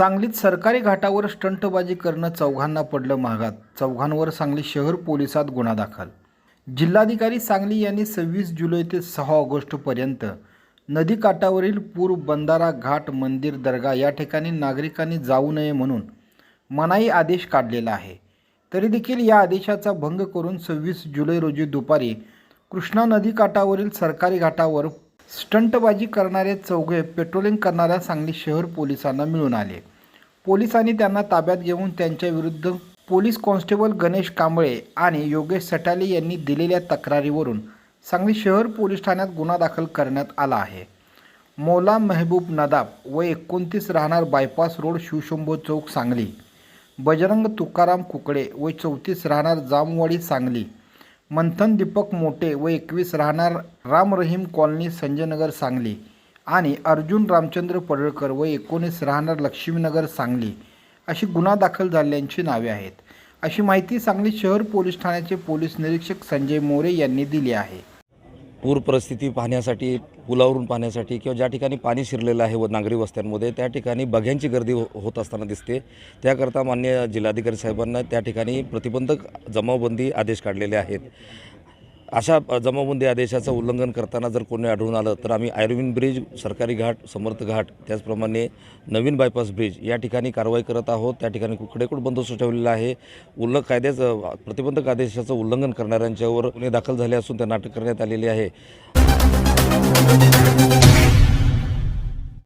सांगलीत सरकारी घाटावर स्टंटबाजी करणं चौघांना पडलं महागात चौघांवर सांगली शहर पोलिसात गुन्हा दाखल. जिल्हाधिकारी सांगली यांनी सव्वीस जुलै ते सहा ऑगस्टपर्यंत नदीकाठावरील पूर बंधारा घाट मंदिर दर्गा या ठिकाणी नागरिकांनी जाऊ नये म्हणून मनाई आदेश काढलेला आहे. तरी देखील या आदेशाचा भंग करून सव्वीस जुलै रोजी दुपारी कृष्णा नदीकाठावरील सरकारी घाटावर स्टंटबाजी करणारे चौघे पेट्रोलिंग करणाऱ्या सांगली शहर पोलिसांना मिळून आले. पोलिसांनी त्यांना ताब्यात घेऊन त्यांच्या विरुद्ध पोलीस कॉन्स्टेबल गणेश कांबळे आणि योगेश सटाले यांनी दिलेल्या तक्रारीवरून सांगली शहर पोलीस ठाण्यात गुन्हा दाखल करण्यात आला आहे. मौला मेहबूब नदाब व एकोणतीस राहणार बायपास रोड शिवशंभो चौक सांगली. बजरंग तुकाराम कुकडे व चौतीस राहणार जामवाडी सांगली मंथन दीपक मोटे व एकवीस राहणार राम रहीम कॉलनी संजयनगर सांगली आणि अर्जुन रामचंद्र पडळकर व एकोणीस राहणार लक्ष्मीनगर सांगली अशी गुन्हा दाखल झालेल्यांची नावे आहेत. अशी माहिती सांगली शहर पोलीस ठाण्याचे पोलीस निरीक्षक संजय मोरे यांनी दिली आहे. पूर परिस्थिती पाहण्यासाठी पुलावरून पाहण्यासाठी किंवा ज्या ठिकाणी पाणी शिरलेलं आहे व नागरी वस्त्यांमध्ये त्या ठिकाणी बघ्यांची गर्दी हो होत असताना दिसते. त्याकरता मान्य जिल्हाधिकारी साहेबांना त्या ठिकाणी प्रतिबंधक जमावबंदी आदेश काढलेले आहेत. अशा जमावबंदी आदेशाचं उल्लंघन करताना जर कोणी आढळून आलं तर आम्ही आयर्विन ब्रिज सरकारी घाट समर्थ घाट त्याचप्रमाणे नवीन बायपास ब्रिज या ठिकाणी कारवाई करत आहोत. त्या ठिकाणी कुकडेकूड बंदोबस्त ठेवलेला आहे. उल्लंघ कायद्याचं प्रतिबंधक आदेशाचं उल्लंघन करणाऱ्यांच्यावर गुन्हे दाखल झाले असून त्यांना अटक करण्यात आलेली आहे.